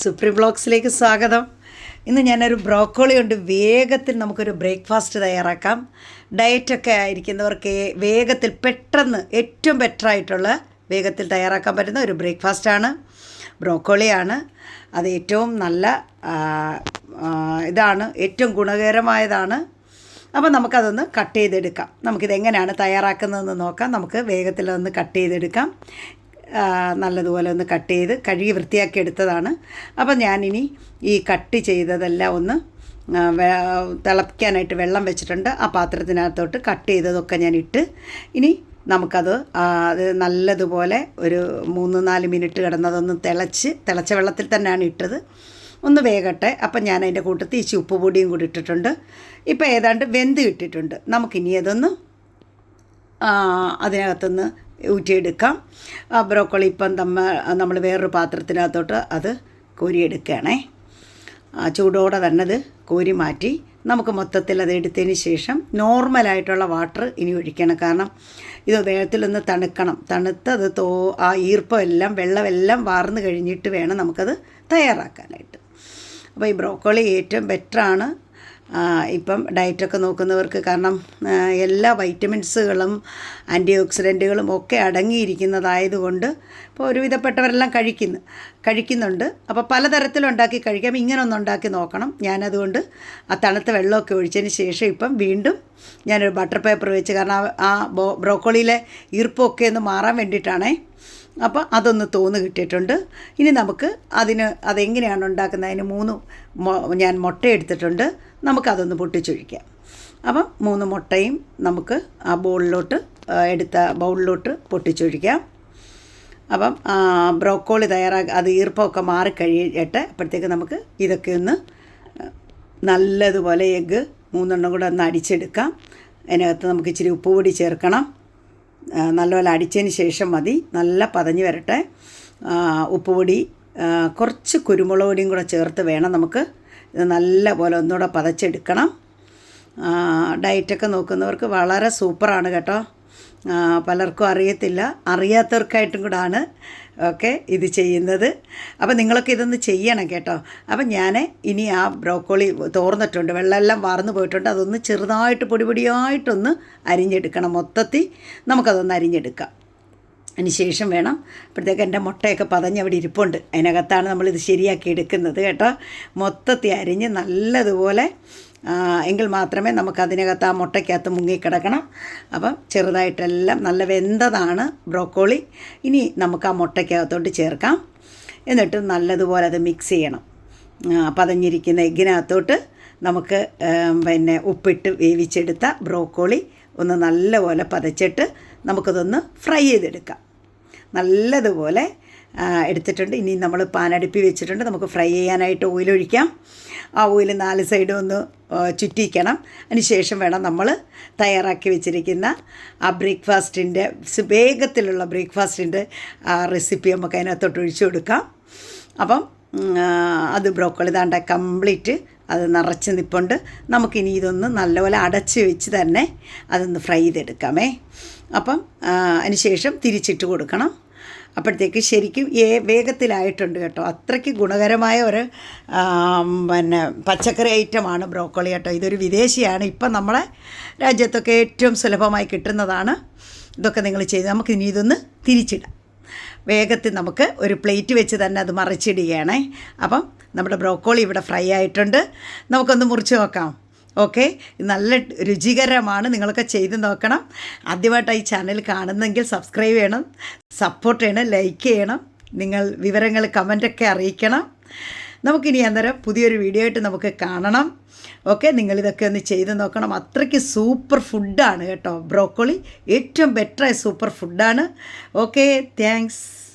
Supreme ബ്ലോഗ്സിലേക്ക് സ്വാഗതം. ഇന്ന് ഞാനൊരു ബ്രോക്കോളി കൊണ്ട് വേഗത്തിൽ നമുക്കൊരു ബ്രേക്ക്ഫാസ്റ്റ് തയ്യാറാക്കാം. ഡയറ്റൊക്കെ ആയിരിക്കുന്നവർക്ക് വേഗത്തിൽ പെട്ടെന്ന് ഏറ്റവും ബെറ്ററായിട്ടുള്ള വേഗത്തിൽ തയ്യാറാക്കാൻ പറ്റുന്ന ഒരു ബ്രേക്ക്ഫാസ്റ്റാണ് ബ്രോക്കോളിയാണ്. അത് ഏറ്റവും നല്ല ഇതാണ് ഏറ്റവും ഗുണകരമായതാണ്. അപ്പോൾ നമുക്കതൊന്ന് കട്ട് ചെയ്തെടുക്കാം. നമുക്കിത് എങ്ങനെയാണ് തയ്യാറാക്കുന്നതെന്ന് നോക്കാം. നമുക്ക് വേഗത്തിൽ അതൊന്ന് കട്ട് ചെയ്തെടുക്കാം. നല്ലതുപോലെ ഒന്ന് കട്ട് ചെയ്ത് കഴുകി വൃത്തിയാക്കി എടുത്തതാണ്. അപ്പോൾ ഞാനിനി ഈ കട്ട് ചെയ്തതെല്ലാം ഒന്ന് തിളപ്പിക്കാനായിട്ട് വെള്ളം വെച്ചിട്ടുണ്ട്. ആ പാത്രത്തിനകത്തോട്ട് കട്ട് ചെയ്തതൊക്കെ ഞാൻ ഇട്ട് ഇനി നമുക്കത് അത് നല്ലതുപോലെ ഒരു മൂന്ന് നാല് മിനിറ്റ് കിടന്നതൊന്ന് തിളച്ച് തിളച്ച വെള്ളത്തിൽ തന്നെയാണ് ഇട്ടത്. ഒന്ന് വേകട്ടെ. അപ്പം ഞാൻ അതിന്റെ കൂട്ടത്തിൽ ഇച്ചി ഉപ്പ് പൊടിയും കൂടി ഇട്ടിട്ടുണ്ട്. ഇപ്പോൾ ഏതാണ്ട് വെന്ത് കിട്ടിയിട്ടുണ്ട്. നമുക്കിനി അതൊന്ന് അതിനകത്തുനിന്ന് ഊറ്റിയെടുക്കാം. ആ ബ്രോക്കോളി ഇപ്പം തമ്മ നമ്മൾ വേറൊരു പാത്രത്തിനകത്തോട്ട് അത് കോരിയെടുക്കുകയാണേ. ആ, ചൂടോടെ തന്നെ അത് കോരി മാറ്റി നമുക്ക് മൊത്തത്തിൽ അത് എടുത്തതിന് ശേഷം നോർമലായിട്ടുള്ള വാട്ടർ ഇനി ഒഴിക്കണം. കാരണം ഇത് വേഗത്തിലൊന്ന് തണുക്കണം. തണുത്ത് അത് തോ ആ ഈർപ്പം എല്ലാം വെള്ളമെല്ലാം വാർന്നു കഴിഞ്ഞിട്ട് വേണം നമുക്കത് തയ്യാറാക്കാനായിട്ട്. അപ്പോൾ ഈ ബ്രോക്കോളി ഏറ്റവും ബെറ്ററാണ് ഇപ്പം ഡയറ്റൊക്കെ നോക്കുന്നവർക്ക് കാരണം എല്ലാ വൈറ്റമിൻസുകളും ആന്റി ഓക്സിഡന്റുകളും ഒക്കെ അടങ്ങിയിരിക്കുന്നതായതുകൊണ്ട് ഇപ്പോൾ ഒരുവിധപ്പെട്ടവരെല്ലാം കഴിക്കുന്നു കഴിക്കുന്നുണ്ട്. അപ്പോൾ പലതരത്തിലുണ്ടാക്കി കഴിക്കാം. ഇങ്ങനെ ഒന്നുണ്ടാക്കി നോക്കണം. ഞാനതുകൊണ്ട് ആ തണുത്ത വെള്ളമൊക്കെ ഒഴിച്ചതിന് ശേഷം ഇപ്പം വീണ്ടും ഞാനൊരു ബട്ടർ പേപ്പർ വെച്ച് കാരണം ആ- ബ്രോക്കോളിയിലെ ഈർപ്പമൊക്കെ ഒന്ന് മാറാൻ വേണ്ടിയിട്ടാണേ അപ്പോൾ അതൊന്ന് തോന്ന് കിട്ടിയിട്ടുണ്ട്. ഇനി നമുക്ക് അതിന് അതെങ്ങനെയാണ് ഉണ്ടാക്കുന്നത് അതിന് മൂന്ന് ഞാൻ മുട്ട എടുത്തിട്ടുണ്ട്. നമുക്കതൊന്ന് പൊട്ടിച്ചൊഴിക്കാം. അപ്പം മൂന്ന് മുട്ടയും നമുക്ക് ആ ബൗളിലോട്ട് എടുത്ത ബൗളിലോട്ട് പൊട്ടിച്ചൊഴിക്കാം. അപ്പം ബ്രോക്കോളി തയ്യാറാക്കി അത് ഈർപ്പമൊക്കെ മാറിക്കഴിയട്ടെ. അപ്പോഴത്തേക്ക് നമുക്ക് ഇതൊക്കെ ഒന്ന് നല്ലതുപോലെ എഗ്ഗ് മൂന്നെണ്ണം കൂടെ ഒന്ന് അടിച്ചെടുക്കാം. അതിനകത്ത് നമുക്ക് ഇച്ചിരി ഉപ്പുപൊടി ചേർക്കണം. നല്ലപോലെ അടിച്ചതിന് ശേഷം മതി. നല്ല പതഞ്ഞ് വരട്ടെ. ആ, ഉപ്പ് പൊടി ആ, കുറച്ച് കുരുമുളക് പൊടിയും കൂടെ ചേർത്ത് വേണം നമുക്ക് ഇത് നല്ല പോലെ ഒന്നുകൂടെ പതച്ചെടുക്കണം. ഡയറ്റൊക്കെ നോക്കുന്നവർക്ക് വളരെ സൂപ്പറാണ് കേട്ടോ. പലർക്കും അറിയത്തില്ല. അറിയാത്തവർക്കായിട്ടും കൂടാണ് ഓക്കെ ഇത് ചെയ്യുന്നത്. അപ്പം നിങ്ങളൊക്കെ ഇതൊന്ന് ചെയ്യണം കേട്ടോ. അപ്പം ഞാൻ ഇനി ആ ബ്രോക്കോളി തോർന്നിട്ടുണ്ട്. വെള്ളമെല്ലാം വാർന്നു പോയിട്ടുണ്ട്. അതൊന്ന് ചെറുതായിട്ട് പൊടി പൊടിയായിട്ടൊന്ന് അരിഞ്ഞെടുക്കണം മൊത്തത്തിൽ. നമുക്കതൊന്ന് അരിഞ്ഞെടുക്കാം. അതിന് ശേഷം വേണം. അപ്പോഴത്തേക്ക് എന്റെ മുട്ടയൊക്കെ പതഞ്ഞ് അവിടെ ഇരിപ്പുണ്ട്. അതിനകത്താണ് നമ്മളിത് ശരിയാക്കി എടുക്കുന്നത് കേട്ടോ. മൊത്തത്തിൽ അരിഞ്ഞ് നല്ലതുപോലെ എങ്കിൽ മാത്രമേ നമുക്ക് അതിനകത്ത് ആ മുട്ടയ്ക്കകത്ത് മുങ്ങിക്കിടക്കണം. അപ്പം ചെറുതായിട്ടെല്ലാം നല്ല വെന്തതാണ് ബ്രോക്കോളി. ഇനി നമുക്ക് ആ മുട്ടയ്ക്കകത്തോട്ട് ചേർക്കാം. എന്നിട്ട് നല്ലതുപോലെ അത് മിക്സ് ചെയ്യണം. പതഞ്ഞിരിക്കുന്ന എഗ്ഗിനകത്തോട്ട് നമുക്ക് പിന്നെ ഉപ്പിട്ട് വേവിച്ചെടുത്ത ബ്രോക്കോളി ഒന്ന് നല്ലപോലെ പതച്ചിട്ട് നമുക്കതൊന്ന് ഫ്രൈ ചെയ്തെടുക്കാം. നല്ലതുപോലെ എടുത്തിട്ടുണ്ട്. ഇനി നമ്മൾ പാനടുപ്പി വെച്ചിട്ടുണ്ട്. നമുക്ക് ഫ്രൈ ചെയ്യാനായിട്ട് ഓയിലൊഴിക്കാം. ആ ഓയിൽ നാല് സൈഡും ഒന്ന് ചുറ്റിക്കണം. അതിന് ശേഷം വേണം നമ്മൾ തയ്യാറാക്കി വെച്ചിരിക്കുന്ന ആ ബ്രേക്ക്ഫാസ്റ്റിന്റെ വേഗത്തിലുള്ള ബ്രേക്ക്ഫാസ്റ്റിന്റെ ആ റെസിപ്പി നമുക്ക് അതിനകത്തോട്ട് ഒഴിച്ചു കൊടുക്കാം. അപ്പം അത് ബ്രോക്കോളി താണ്ട കംപ്ലീറ്റ് അത് നിറച്ച് നിൽപ്പുണ്ട് നമുക്കിനി ഇതൊന്ന് നല്ലപോലെ അടച്ച് വെച്ച് തന്നെ അതൊന്ന് ഫ്രൈ ചെയ്തെടുക്കാമേ. അപ്പം അതിനുശേഷം അതിന് ശേഷം തിരിച്ചിട്ട് കൊടുക്കണം. അപ്പോഴത്തേക്ക് ശരിക്കും ഏ വേഗത്തിലായിട്ടുണ്ട് കേട്ടോ. അത്രയ്ക്ക് ഗുണകരമായ ഒരു പിന്നെ പച്ചക്കറി ഐറ്റമാണ് ബ്രോക്കോളി കേട്ടോ. ഇതൊരു വിദേശിയാണ്. ഇപ്പം നമ്മളെ രാജ്യത്തൊക്കെ ഏറ്റവും സുലഭമായി കിട്ടുന്നതാണ്. ഇതൊക്കെ നിങ്ങൾ ചെയ്ത് നമുക്ക് ഇനി ഇതൊന്ന് തിരിച്ചിടാം. വേഗത്തിൽ നമുക്ക് ഒരു പ്ലേറ്റ് വെച്ച് തന്നെ അത് മറിച്ചിടുകയാണേ. അപ്പം നമ്മുടെ ബ്രോക്കോളി ഇവിടെ ഫ്രൈ ആയിട്ടുണ്ട്. നമുക്കൊന്ന് മുറിച്ച് നോക്കാം. ഓക്കെ? നല്ല രുചികരമാണ്. നിങ്ങളൊക്കെ ചെയ്ത് നോക്കണം. ആദ്യമായിട്ടാണ് ഈ ചാനൽ കാണുന്നെങ്കിൽ സബ്സ്ക്രൈബ് ചെയ്യണം. സപ്പോർട്ട് ചെയ്യണം. ലൈക്ക് ചെയ്യണം. നിങ്ങൾ വിവരങ്ങൾ കമന്റൊക്കെ അറിയിക്കണം. നമുക്കിനി അന്നേരം പുതിയൊരു വീഡിയോ ആയിട്ട് നമുക്ക് കാണണം. ഓക്കെ നിങ്ങളിതൊക്കെ ഒന്ന് ചെയ്ത് നോക്കണം. അത്രയ്ക്ക് സൂപ്പർ ഫുഡാണ് കേട്ടോ. ബ്രോക്കോളി ഏറ്റവും ബെറ്ററായ സൂപ്പർ ഫുഡാണ് ഓക്കെ താങ്ക്സ്